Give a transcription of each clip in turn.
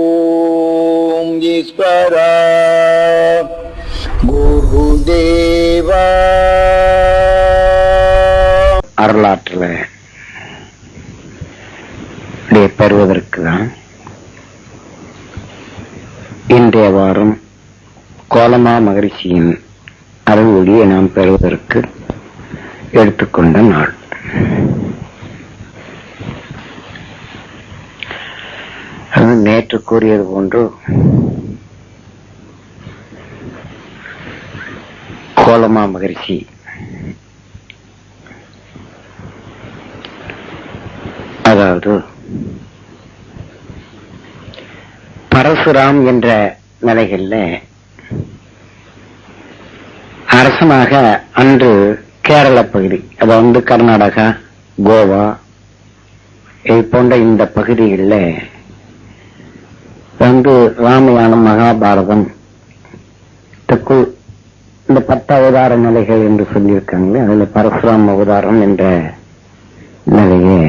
ஓம் ஈஸ்வரா குருதேவா வரலாற்றில் பெறுவதற்கு தான் இன்றைய வாரம் கோலமா மகரிஷியின் அருள் ஒளியை நாம் பெறுவதற்கு எடுத்துக்கொண்ட நாள். நேற்று கூறியது போன்று கோலமா மகிழ்ச்சி. அதாவது பரசுராம் என்ற நிலைகளில் அரசனாக அன்று கேரள பகுதி. அது வந்து கர்நாடகா கோவா இது போன்ற இந்த பகுதிகளில் வந்து ராமயானம் மகாபாரதம் இந்த பத்து அவதார நிலைகள் என்று சொல்லியிருக்காங்களே அதுல பரசுராம் அவதாரம் என்ற நிலையை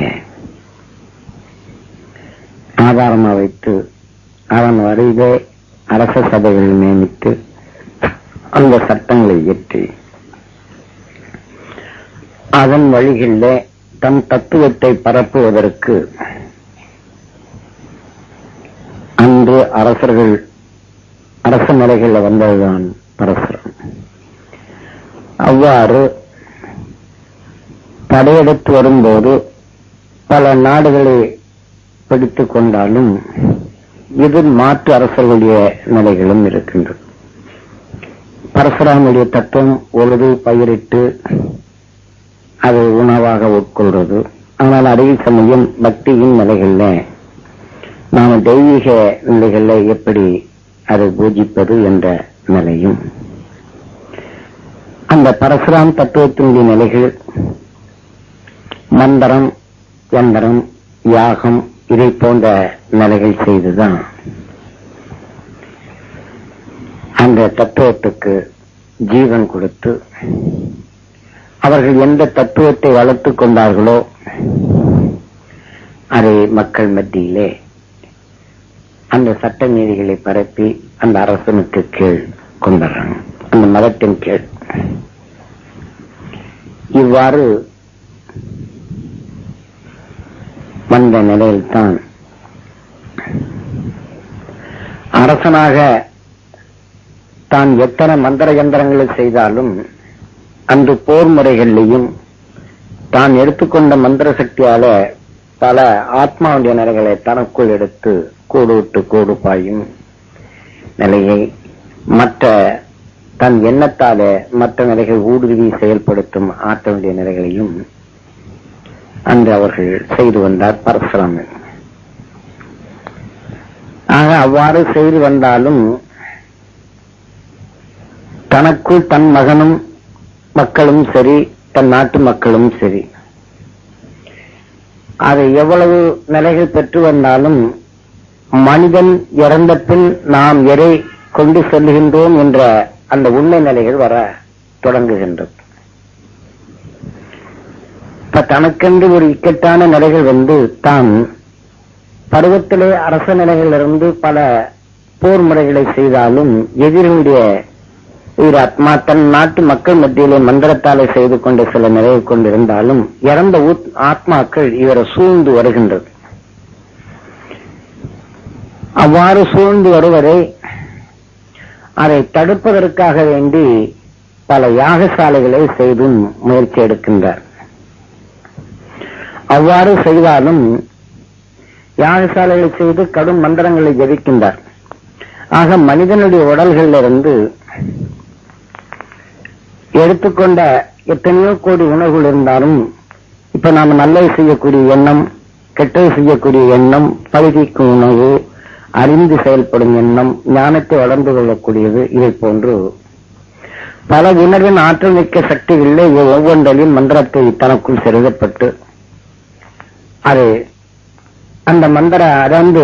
ஆதாரமாக வைத்து அவன் வருகை அரச சபைகள் நியமித்து அந்த சட்டங்களை இயற்றி அதன் வழிகளில் தன் தத்துவத்தை பரப்புவதற்கு அன்று அரசர்கள் அரச நிலைகளில் வந்ததுதான் பரசுரம் அவ்வாறு படையெடுத்து வரும்போது பல நாடுகளை பிடித்துக் கொண்டாலும் இதில் மாற்று அரசர்களுடைய நிலைகளும் இருக்கின்றது. பரசுராமுடைய தத்துவம் உழுது பயிரிட்டு அதை உணவாக உட்கொள்வது. ஆனால் அதே சமயம் பக்தியின் நிலைகள்ல. நாம தெய்வீக நிலைகள்ல எப்படி அதை பூஜிப்பது என்ற நிலையும். அந்த பரசுராம் தத்துவத்தினுடைய நிலைகள் மந்திரம் யந்திரம் யாகம் இதை போன்ற நிலைகள் செய்துதான் அந்த தத்துவத்துக்கு ஜீவன் கொடுத்து அவர்கள் எந்த தத்துவத்தை வளர்த்துக் கொண்டார்களோ அதை மக்கள் மத்தியிலே அந்த சட்ட நீதிகளை பரப்பி அந்த அரசனுக்கு கீழ் கொண்டுறாங்க. அந்த மதத்தின் கீழ். இவ்வாறு வந்த நிலையில்தான் அரசனாக தான் எத்தனை மந்திர யந்திரங்களை செய்தாலும் அன்று போர் முறைகள்லையும் தான் எடுத்துக்கொண்ட மந்திர சக்தியால பல ஆத்மாவுடைய நிலைகளை தனக்குள் எடுத்து கூடு விட்டு கூடு பாயும் நிலையை மற்ற தன் எண்ணத்தால மற்ற நிலைகள் ஊடுருவி செயல்படுத்தும் ஆற்றலுடைய நிலைகளையும் அன்று அவர்கள் செய்து வந்தார் பரசுராமன். ஆக அவ்வாறு செய்து வந்தாலும் தனக்குள் தன் மகனும் மக்களும் சரி தன் நாட்டு மக்களும் சரி. அதை எவ்வளவு நிலைகள் பெற்று வந்தாலும் மனிதன் இறந்த பின் நாம் எதை கொண்டு செல்லுகின்றோம் என்ற அந்த உண்மை நிலைகள் வர தொடங்குகின்றது. இப்ப தனக்கென்று ஒரு இக்கட்டான நிலைகள் வந்து தான் பருவத்திலே அரச நிலைகளிலிருந்து பல போர் முறைகளை செய்தாலும் எதிரினுடைய இவர் ஆத்மா தன் நாட்டு மக்கள் மத்தியிலே மந்திரத்தாலே செய்து கொண்ட சில நிறைவு கொண்டிருந்தாலும் இறந்த ஆத்மாக்கள் இவரை சூழ்ந்து வருகின்றது. அவ்வாறு சூழ்ந்து வருவதை அதை தடுப்பதற்காக வேண்டி பல யாகசாலைகளை செய்தும் முயற்சி எடுக்கின்றார். அவ்வாறு செய்தாலும் யாகசாலைகளை செய்து கடும் மந்திரங்களை ஜெபிக்கின்றார். ஆக மனிதனுடைய உடல்களிலிருந்து எடுத்துக்கொண்ட எத்தனையோ கோடி உணவுகள் இருந்தாலும் இப்ப நாம நல்லது செய்யக்கூடிய எண்ணம் கெட்டது செய்யக்கூடிய எண்ணம் பழுதிக்கும் உணவு அறிந்து செயல்படும் எண்ணம் ஞானத்தை வளர்ந்து கொள்ளக்கூடியது இதை போன்று. பல உணர்வின் ஆற்றல் மிக்க சக்திகளிலே ஒவ்வொன்றிலும் மந்திரத்தை தனக்குள் செருகப்பட்டு. அது அந்த மந்திர அதாவது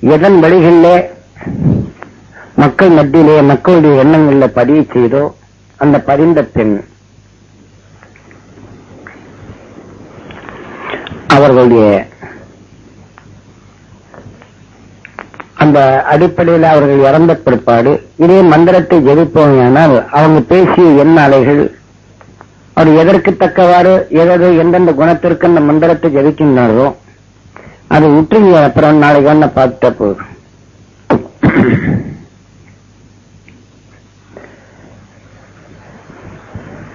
எதன் வழிகளிலே மக்கள் மத்தியிலே மக்களுடைய எண்ணங்களில் பதிவு செய்தோ அந்த பதிந்த பெண் அவர்களுடைய அந்த அடிப்படையில் அவர்கள் இறந்த பிற்பாடு இதே மந்திரத்தை ஜெபிப்போமையானால் அவங்க பேசிய எண்ண அலைகள் அவர் எதற்கு தக்கவாறு எதது எந்தெந்த குணத்திற்கு அந்த மந்திரத்தை ஜெபிக்கின்றாரோ அது உற்றுங்க அப்புறம் நாளைக்கு ஒன்ன பார்த்துட்டா போதும்.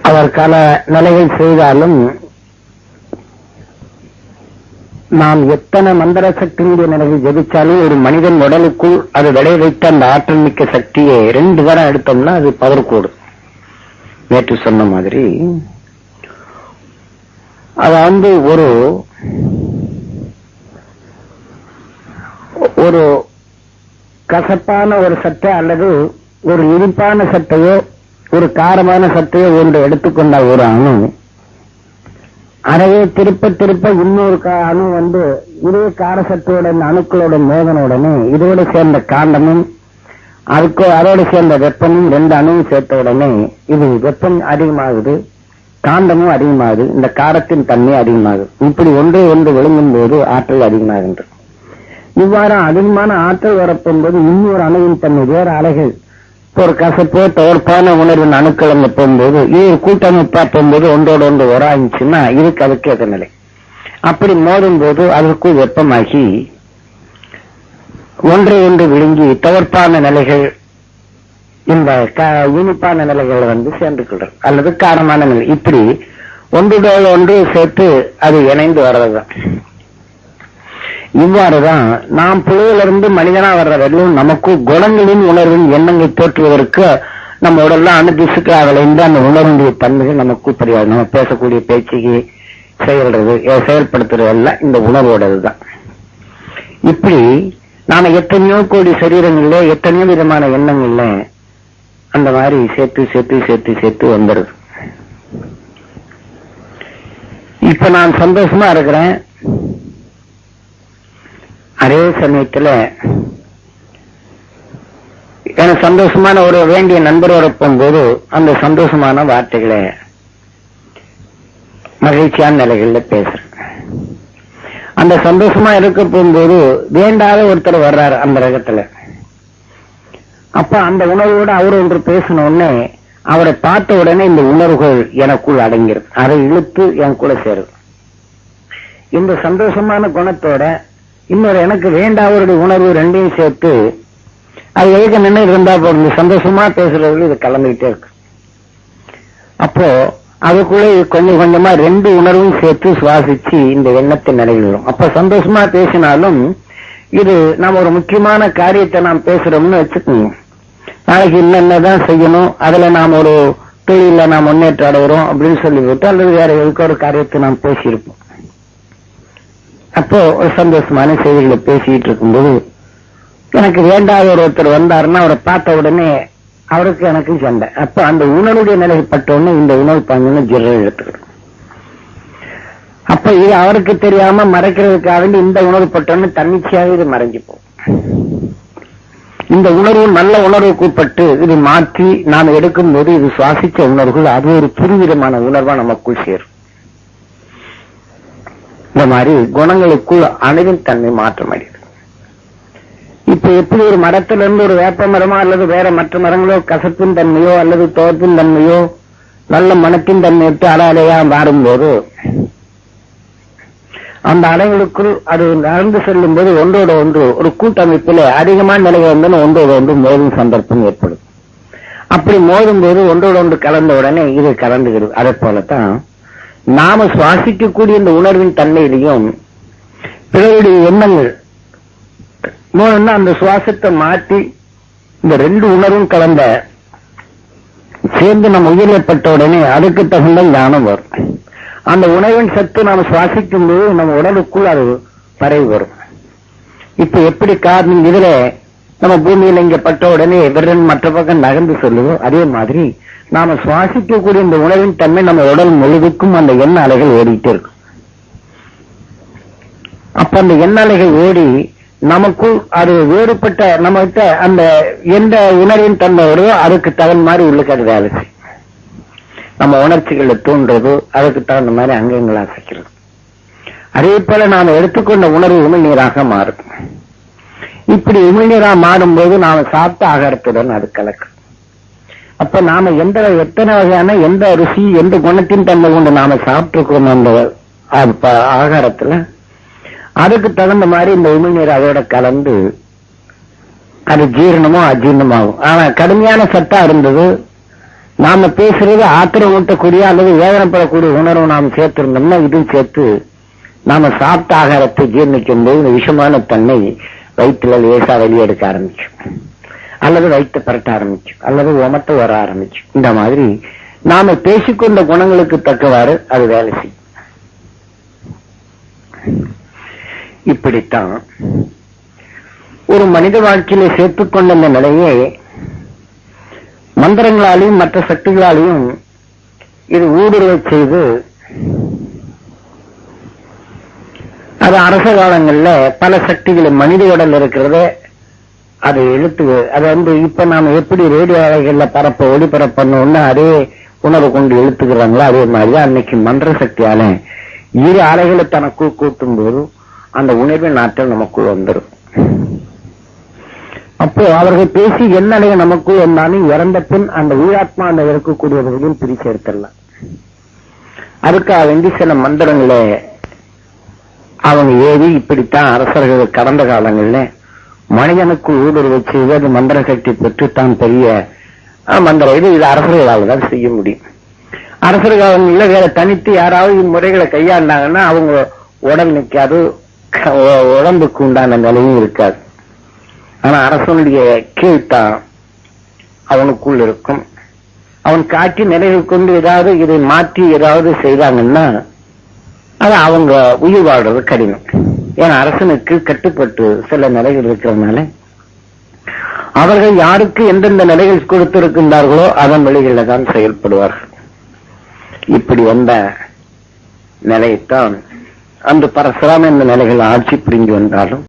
அதற்கான நிலையை நிலைகள் செய்தாலும் நாம் எத்தனை மந்திர சக்தியுடைய நிலையில் ஜெபிச்சாலும் ஒரு மனிதன் உடலுக்குள் அது விளைய வைத்த அந்த ஆற்றல் மிக்க சக்தியை ரெண்டு வாரம் எடுத்தோம்னா அது பவர் கோடு நேற்று சொன்ன மாதிரி அத வந்து ஒரு ஒரு கசப்பான ஒரு சட்டை அல்லது ஒரு இனிப்பான சட்டையோ ஒரு காரமான சட்டையோ ஒன்று எடுத்துக்கொண்ட ஒரு அணு. அதையே திருப்ப திருப்ப இன்னொரு அணு வந்து இதே கார இந்த அணுக்களோட மோதன இதோடு இதோட சேர்ந்த காண்டமும் அதுக்கு அதோடு சேர்ந்த வெப்பமும் ரெண்டு அணுவும் சேர்த்த உடனே இது வெப்பம் அதிகமாகுது காண்டமும் அதிகமாகுது இந்த காரத்தின் தன்மை அதிகமாகுது. இப்படி ஒன்றே ஒன்று விழுங்கும் போது ஆற்றல் அதிகமாகின்றது. இவ்வாறு அதிகமான ஆற்றல் வரப்போகும்போது இன்னொரு அணுவின் தன்மை வேறு அலைகள். ஒரு கசப்போ தோற்பான உணர்வின் அணுக்கள் அங்க போகும்போது இது கூட்டமைப்பா போகும்போது ஒன்றோடு ஒன்று உராயிச்சுன்னா இதுக்கு அதுக்கு நிலை. அப்படி மோதும் போது அதற்குள் வெப்பமாகி ஒன்றை ஒன்று விழுங்கி தவற்பான நிலைகள் இந்த இனிப்பான நிலைகள் வந்து சேர்ந்து கொள்றது அல்லது காரமான நிலை. இப்படி ஒன்றுடோடு ஒன்று சேர்த்து அது இணைந்து வர்றதுதான். இவ்வாறுதான் நாம் புழுவிலிருந்து மனிதனா வர்ற வரையிலும் நமக்கு குணங்களின் உணர்வின் எண்ணங்கள் தோற்றுவதற்கு நம்ம உடல்ல அணுதிசுக்கு விளைந்து அந்த உணர்வுடைய தன்மைகள் நமக்கு புரியாது. நம்ம பேசக்கூடிய பேச்சுக்கு செயல்றது செயல்படுத்துறது எல்லாம் இந்த உணர்வோடது தான் இப்படி நாம எத்தனையோ கோடி சரீரங்கள்ல எத்தனையோ விதமான எண்ணங்கள்ல அந்த மாதிரி சேர்த்து சேர்த்து சேர்த்து சேர்த்து வந்துருது. இப்ப நான் சந்தோஷமா இருக்கிறேன். அதே சமயத்துல எனக்கு சந்தோஷமான ஒரு வேண்டிய நண்பரோட போகும்போது அந்த சந்தோஷமான வார்த்தைகளை மகிழ்ச்சியான நிலைகள்ல பேசுறேன். அந்த சந்தோஷமா இருக்க போகும்போது வேண்டாத ஒருத்தர் வர்றாரு அந்த ரகத்துல. அப்ப அந்த உணர்வோட அவர் ஒன்று பேசின உடனே அவரை பார்த்த உடனே இந்த உணர்வுகள் எனக்குள் அடங்கிரும். அதை இழுத்து என் கூட சேரும். இந்த சந்தோஷமான குணத்தோட இன்னொரு எனக்கு வேண்டாவருடைய உணர்வு ரெண்டையும் சேர்த்து அது எதுக்கு நின்று இருந்தா போதும் சந்தோஷமா பேசுறதுல இது கலந்துகிட்டே இருக்கு. அப்போ அதுக்குள்ள கொஞ்சம் கொஞ்சமா ரெண்டு உணர்வும் சேர்த்து சுவாசிச்சு இந்த எண்ணத்தை நிறைவேறும் அப்ப சந்தோஷமா பேசினாலும் இது நாம் ஒரு முக்கியமான காரியத்தை நாம் பேசுறோம்னு வச்சுக்கோங்க. நாளைக்கு என்னென்னதான் செய்யணும் அதுல நாம் ஒரு தொழில நாம் முன்னேற்றம் அடைகிறோம் அப்படின்னு சொல்லிவிட்டு அல்லது வேற எதுக்கு ஒரு காரியத்தை நாம் பேசியிருப்போம். அப்போ ஒரு சந்தோஷமான செய்திகளை பேசிட்டு இருக்கும்போது எனக்கு வேண்டாத ஒரு ஒருத்தர் வந்தாருன்னா அவரை பார்த்த உடனே அவருக்கு எனக்கு சண்டை. அப்ப அந்த உணவுடைய நிலைப்பட்ட உடனே இந்த உணவு பாங்கன்னு ஜிர எடுத்துக்கிறோம் அப்ப இது அவருக்கு தெரியாம மறைக்கிறதுக்காக வேண்டி இந்த உணர்வு பட்டோன்னு தன்னிச்சையாக இது மறைஞ்சு போகும். இந்த உணர்வு நல்ல உணர்வுக்கு உட்பட்டு இது மாற்றி நாம் எடுக்கும்போது இது சுவாசிச்ச உணர்வுகள் அது ஒரு புதுவிதமான உணர்வா நமக்குள் சேரும். இந்த மாதிரி குணங்களுக்குள் அணுவின் தன்மை மாற்றம் அடையுது. இப்ப எப்படி ஒரு மரத்துல இருந்து ஒரு வேப்ப மரமோ அல்லது வேற மற்ற மரங்களோ கசப்பின் தன்மையோ அல்லது தோற்பின் தன்மையோ நல்ல மனத்தின் தன்மை விட்டு அலை அலையா மாறும்போது அந்த அலைகளுக்குள் அது நடந்து செல்லும் போது ஒன்றோட ஒன்று ஒரு கூட்டமைப்பில் அதிகமான நிலைகள் வந்து ஒன்றோட ஒன்று மோதும் சந்தர்ப்பம் ஏற்படும். அப்படி மோதும் போது ஒன்றோட ஒன்று கலந்த உடனே இது கலந்துகிறது அதை போலத்தான் நாம சுவாசிக்கக்கூடிய இந்த உணர்வின் தன்மையிலையும் பிறருடைய எண்ணங்கள் மூணுன்னா அந்த சுவாசத்தை மாற்றி இந்த ரெண்டு உணர்வும் கலந்த சேர்ந்து நம்ம உயிரிழப்பட்ட உடனே அதுக்கு தகுந்த ஞானம் வரும். அந்த உணவின் சத்து நாம் சுவாசிக்கும் போது நம்ம உடலுக்குள் அது பரவி வரும். இப்ப எப்படி காரணம் இதுல நம்ம பூமியில இங்க பட்ட உடனே விரன் மற்ற பக்கம் நகர்ந்து சொல்லுவோம் அதே மாதிரி நாம சுவாசிக்கக்கூடிய இந்த உணவின் தன்மை நம்ம உடல் முழுவதுக்கும் அந்த எண்ண அலைகள் ஓடிட்டு இருக்கும். அப்ப அந்த எண்ண அலைகள் ஓடி நமக்குள் அது வேறுபட்ட நம்மகிட்ட அந்த எந்த உணர்வின் தன்மை வருதோ அதுக்கு தகுந்த மாதிரி உள்ளுக்கு அது வேலை செய்யும். நம்ம உணர்ச்சிகளை தூண்டுறது அதுக்கு தகுந்த மாதிரி அங்கங்களை அசைக்கிறது. அதே போல நாம் எடுத்துக்கொண்ட உணர்வு உமிழ்நீராக மாறும். இப்படி உமிழ்நீரா மாறும்போது நாம சாப்பிட்ட ஆகாரத்துடன் அது கலக்கும். அப்ப நாம எந்த எத்தனை வகையான எந்த ருசி எந்த குணத்தின் தன்மை கொண்டு நாம சாப்பிட்டுருக்கோம் அந்த ஆகாரத்துல அதுக்கு தகுந்த மாதிரி இந்த உமிழ்நீர் அதோட கலந்து அது ஜீரணமோ அஜீரணமாகும். ஆனா கடுமையான சத்தா இருந்தது. நாம பேசுறது ஆத்திரம் ஊட்டக்கூடிய அல்லது வேதனைப்படக்கூடிய உணர்வு நாம் சேர்த்திருந்தோம்னா இதுவும் சேர்த்து நாம சாப்பிட்ட ஆகாரத்தை ஜீர்ணிக்கும் போது இந்த விஷமான தன்மை வயிற்றுல லேசா வெளியெடுக்க ஆரம்பிச்சு அல்லது வயிற்று பரட்ட ஆரம்பிச்சு அல்லது உமட்ட வர ஆரம்பிச்சு. இந்த மாதிரி நாம பேசிக்கொண்ட குணங்களுக்கு தக்கவாறு அது வேலை செய்யும். இப்படித்தான் ஒரு மனித வாழ்க்கையில சேர்த்துக்கொண்ட இந்த நிலையை மந்திரங்களாலையும் மற்ற சக்திகளாலையும் இது ஊடுருவ செய்து அது அரச காலங்கள்ல பல சக்திகளை மனித உடல் இருக்கிறத அது எழுத்து அது வந்து இப்ப நாம எப்படி ரேடியோ அலைகள்ல பரப்ப ஒளிபரப்பணும்னு அதே உணர்வு கொண்டு இழுத்துக்கிறாங்களோ அதே மாதிரி அன்னைக்கு மன்ற சக்தியால இரு அலைகளை தனக்கு கூட்டும் போது அந்த உணர்வின் ஆற்றல் நமக்குள் வந்துடும் அப்போ அவர்கள் பேசி என்ன அலைய நமக்குள் வந்தாலும் இறந்த பின் அந்த உயிராத்மா அந்த இருக்கக்கூடியவர்களையும் பிரிச்சு எடுத்துடலாம் அதுக்காக வேண்டி சில மந்திரங்களை அவங்க ஏறி இப்படித்தான் அரசர்கள் கடந்த காலங்கள்ல மனிதனுக்கு ஊடுருவ செய்து அது மந்திர சக்தி பெற்று தான் பெரிய அஹ், மந்திரம். இது இது அரசர்களால் தான் செய்ய முடியும். அரசர்கள் காலங்களில் வேற தனித்து யாராவது இம்முறைகளை கையாண்டாங்கன்னா அவங்க உடல் நிற்காது உடம்புக்கு உண்டான நிலையும் இருக்காது. ஆனா அரசனுடைய கீழ்த்தான் அவனுக்குள் இருக்கும். அவன் காட்டி நிலையை கொண்டு ஏதாவது இதை மாற்றி ஏதாவது செய்தாங்கன்னா அது அவங்க உயிர் வாழ்றது கடினம். ஏன்னா அரசனுக்கு கட்டுப்பட்டு சில நிலைகள் இருக்கிறதுனால அவர்கள் யாருக்கு எந்தெந்த நிலைகள் கொடுத்திருக்கின்றார்களோ அதன் வழிகளில் தான் செயல்படுவார்கள். இப்படி வந்த நிலையைத்தான் அந்த பரசுராம இந்த நிலைகள் ஆட்சி பிடிங்கி வந்தாலும்